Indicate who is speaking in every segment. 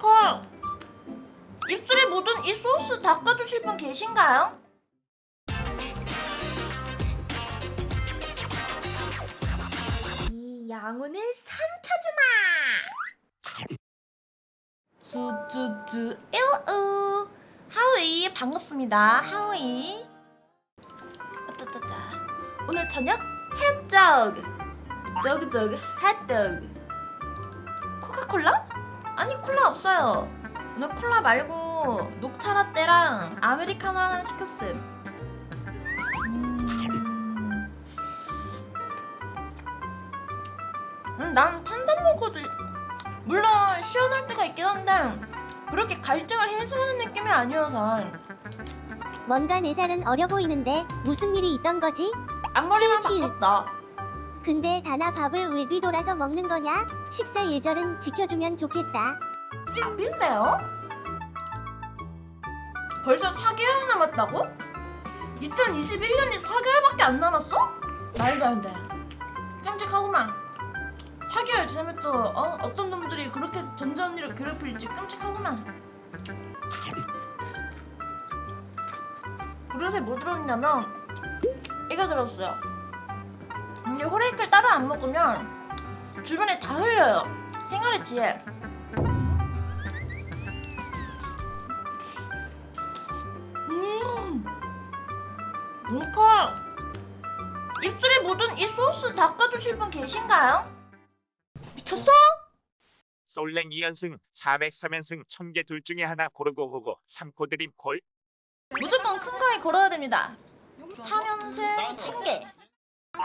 Speaker 1: 앵커 입술에 묻은 이 소스 닦아주실 분 계신가요? 이 양운을 삼켜주마! 쭈쭈쭈 일우 하위 반갑습니다. 하위 아짜짜짜 오늘 저녁 햄저그. 저그저그 핫도그. 코카콜라? 아니 콜라 없어요. 오늘 콜라 말고 녹차 라떼랑 아메리카노 하나 시켰음. 음... 음, 난 탄산 먹어도 물론 시원할 때가 있긴 한데 그렇게 갈증을 해소하는 느낌이 아니어서.
Speaker 2: 뭔가 내 살은 어려 보이는데 무슨 일이 있던 거지?
Speaker 1: 앞머리만
Speaker 2: 힐.
Speaker 1: 바꿨다
Speaker 2: 근데 다나 밥을 왜 뒤돌아서 먹는 거냐? 식사 예절은 지켜주면 좋겠다.
Speaker 1: 빈데요? 벌써 4개월 남았다고? 2021년이 4개월밖에 안 남았어? 말도 안 돼. 끔찍하구만. 4개월 지나면 또 어? 어떤 놈들이 그렇게 전자 언니를 괴롭힐지 끔찍하구만. 그릇에 뭐 들었냐면 이거 들었어요. 이게 호레이크를 따로 안 먹으면 주변에 다 흘려요. 생활의 지혜. 음, 뭉커 입술에 묻은 이 소스 닦아주실 분 계신가요? 미쳤어?
Speaker 3: 솔랭 2연승 403연승 1000개 둘 중에 하나 고르고 고고 3코 드림 콜
Speaker 1: 무조건 큰 거에 걸어야 됩니다. 3연승 1000개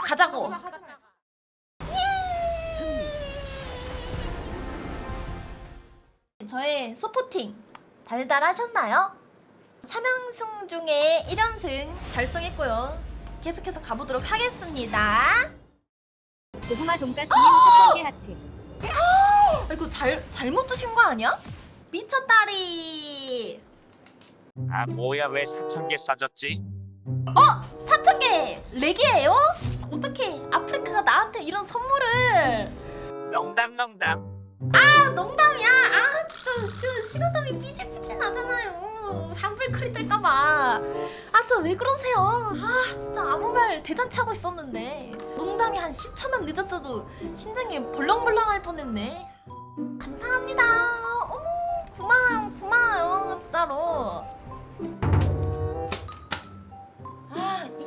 Speaker 1: 가자고. 저의 소포팅 달달하셨나요? 3연승 중에 1연승 달성했고요. 계속해서 가보도록 하겠습니다.
Speaker 4: 고구마 돈가스님 4,000개 하트.
Speaker 1: 아, 이거 잘 잘못 두신 거 아니야? 미쳤다리.
Speaker 3: 아 뭐야 왜 4000개 싸졌지?
Speaker 1: 4,000개 렉이에요? 어떻게 아프리카가 나한테 이런 선물을.
Speaker 3: 농담 농담.
Speaker 1: 아 농담이야? 아 진짜 지금 식은땀이 삐질삐질 나잖아요. 한불크리 뜰까봐. 아 진짜 왜 그러세요? 아 진짜 아무 말 대잔치 하고 있었는데. 농담이 한 10초만 늦었어도 심장이 벌렁벌렁 할 뻔했네. 감사합니다. 어머 고마워요 고마워요 진짜로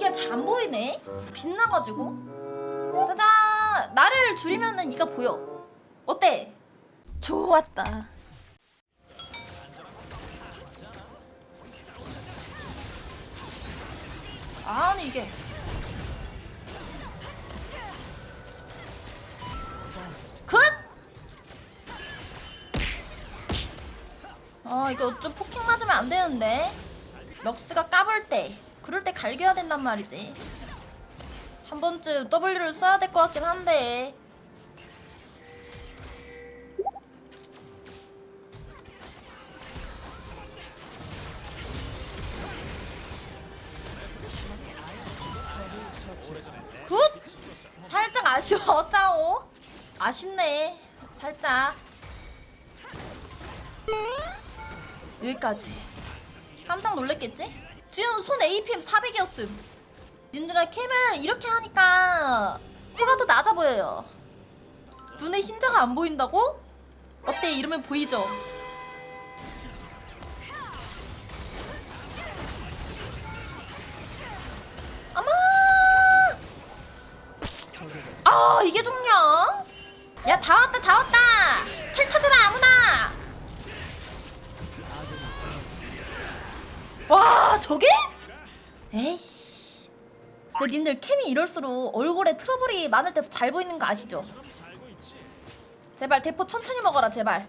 Speaker 1: 이게 잘 안 보이네? 빛나가지고? 짜잔! 나를 줄이면은 이가 보여. 어때? 좋았다. 아니 이게. 굿! 아 이거 좀 폭킹 맞으면 안 되는데. 럭스가 까볼 때 그럴 때 갈겨야 된단 말이지. 한 번쯤 W를 써야 될 것 같긴 한데. 굿! 살짝 아쉬워 짜오. 아쉽네 살짝. 여기까지. 깜짝 놀랬겠지? 지금 손 APM 400이었음 님들아 캠을 이렇게 하니까 코가 더 낮아 보여요 눈에 흰자가 안 보인다고? 어때 이러면 보이죠? 아마 아 이게 중요? 야 다 왔다 다 왔다 텔 터져라 아무나 와 저게? 에이씨 근데 님들 캠이 이럴수록 얼굴에 트러블이 많을 때 잘 보이는 거 아시죠? 제발 대포 천천히 먹어라 제발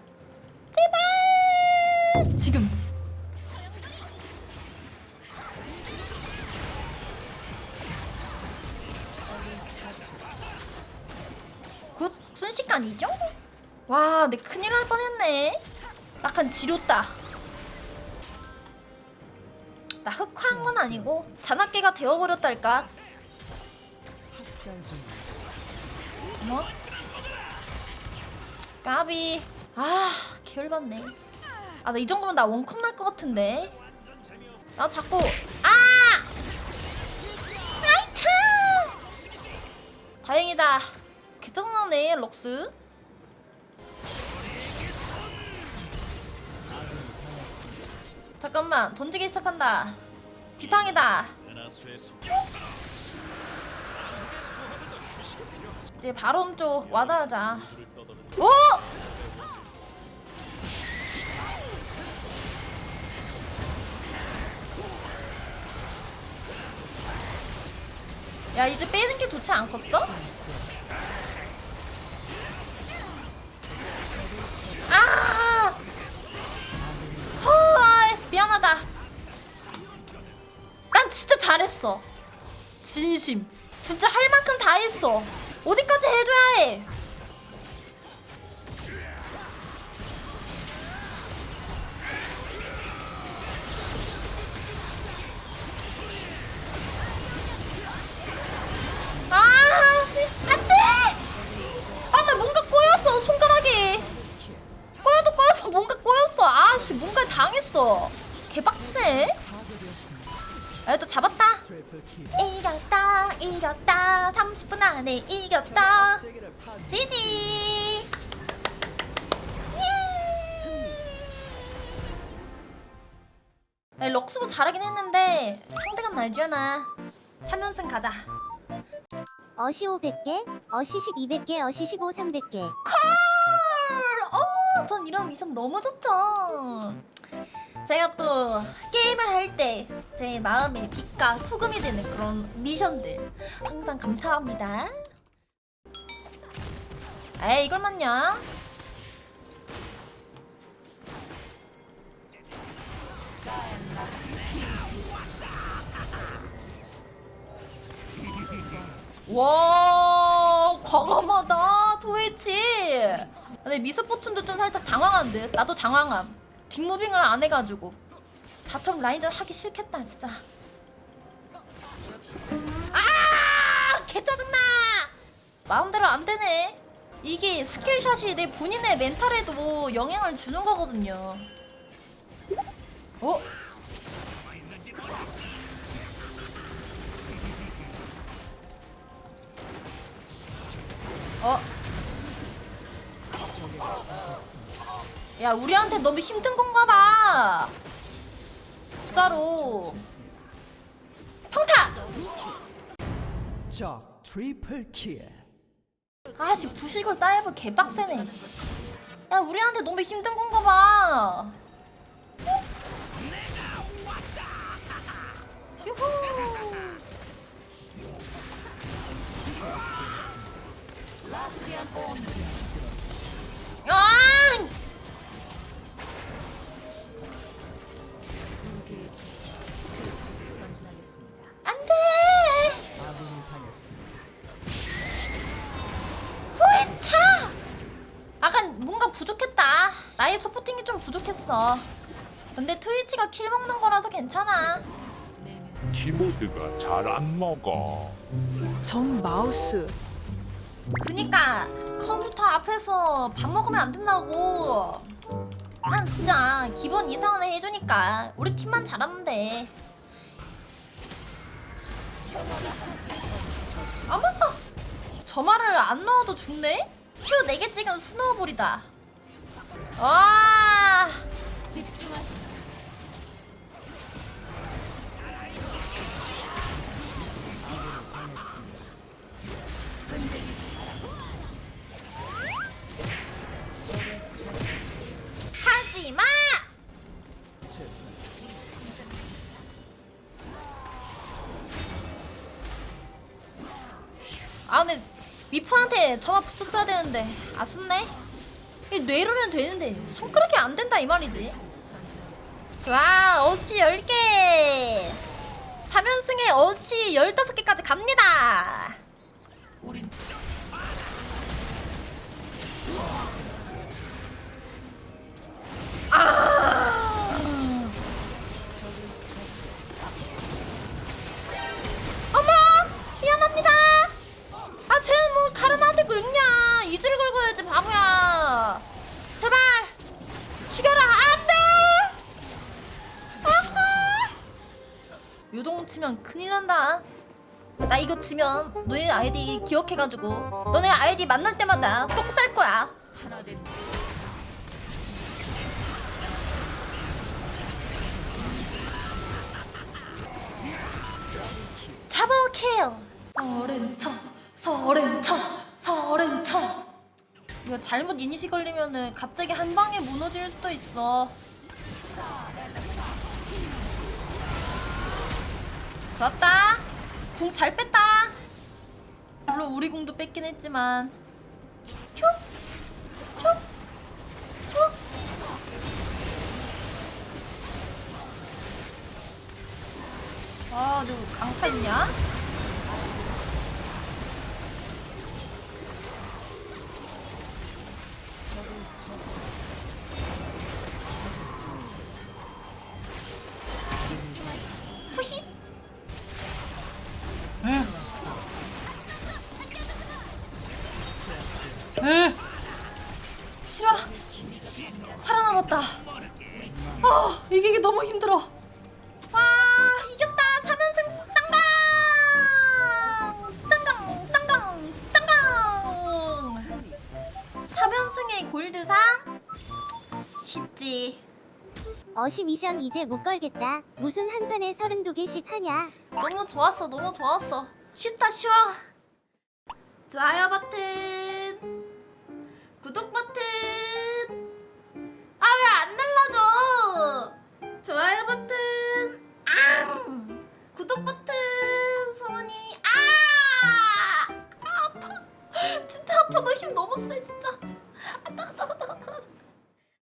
Speaker 1: 제발 지금 굿 순식간이죠? 와, 내 큰일 날 뻔했네. 약간 지렸다. 나 흑화한 건 아니고 잔악계가 되어버렸달까. 뭐? 까비. 아, 개열받네. 아 나 이 정도면 나 원컵 날 것 같은데 나 자꾸 아 아이 참 다행이다 개짜증나네 럭스 잠깐만 던지기 시작한다 비상이다 이제 바론 쪽 와닿자 오! 야 이제 빼는 게 좋지 않겠어? 잘했어. 진심. 진짜 할 만큼 다 했어. 어디까지 해줘야 해? 이겼다, 이겼다. 30분 안에 이겼다. 지지. 예. 럭스도 잘하긴 했는데 상대가 나잖아. 3연승 가자.
Speaker 2: 어시 500개, 어시식 200개, 어시식 5 300개.
Speaker 1: 콜! 어, 전 이런 미션 너무 좋죠. 제가 또 게임을 할 때 제 마음에 빛과 소금이 되는 그런 미션들 항상 감사합니다. 에이 이걸만요. 와 과감하다 도이치 근데 미스포춘도 좀 살짝 당황한 듯 나도 당황함 뒷무빙을 안 해가지고 바텀 라인전 하기 싫겠다 진짜. 아! 개 짜증나! 마음대로 안 되네. 이게 스킬샷이 내 본인의 멘탈에도 영향을 주는 거거든요. 어? 어? 야 우리한테 너무 힘든 건가 봐 진짜로 평타!
Speaker 5: 적 트리플 킬.
Speaker 1: 아씨 부식을 따이브 개빡세네 씨. 야 우리한테 너무 힘든 건가 봐 유후 킬 먹는 거라서 괜찮아.
Speaker 6: 키보드가 잘 안 먹어.
Speaker 7: 전 마우스
Speaker 1: 그니까 컴퓨터 앞에서 밥 먹으면 안 된다고. 난 진짜 기본 이상은 해주니까 우리 팀만 잘하면 돼. 어머! 저 말을 안 넣어도 죽네? 큐 4개 찍은 스노우볼이다. 와! 아 근데 미프한테 저만 붙였어야 되는데 아쉽네. 이 뇌로는 되는데 손가락이 안 된다 이 말이지. 좋아 어시 10개. 3연승에 어시 15개까지 갑니다 이거 지면 너네 아이디 기억해가지고 너네 아이디 만날 때마다 똥 쌀 거야. 더블 킬. 서른 쳐, 서른 쳐, 서른 쳐. 이거 잘못 이니시 걸리면은 갑자기 한 방에 무너질 수도 있어. 좋았다. 궁 잘 뺐다. 물론 우리 궁도 뺐긴 했지만. 촉, 촉, 촉. 아, 너 강타 있냐? 살아남았다. 아, 이기기 너무 힘들어. 와, 이겼다. 3연승 쌍강! 쌍강! 쌍강! 쌍강! 3연승의 골드상? 쉽지.
Speaker 2: 어시 미션 이제 못 걸겠다. 무슨 한 판에 32개씩 하냐?
Speaker 1: 너무 좋았어 너무 좋았어 쉽다 쉬워 좋아요 버튼 구독 버튼 좋아요 버튼. 앙! 구독 버튼 소원이. 아! 아! 아파. 진짜 아파. 너 힘 너무 세 진짜. 아따 따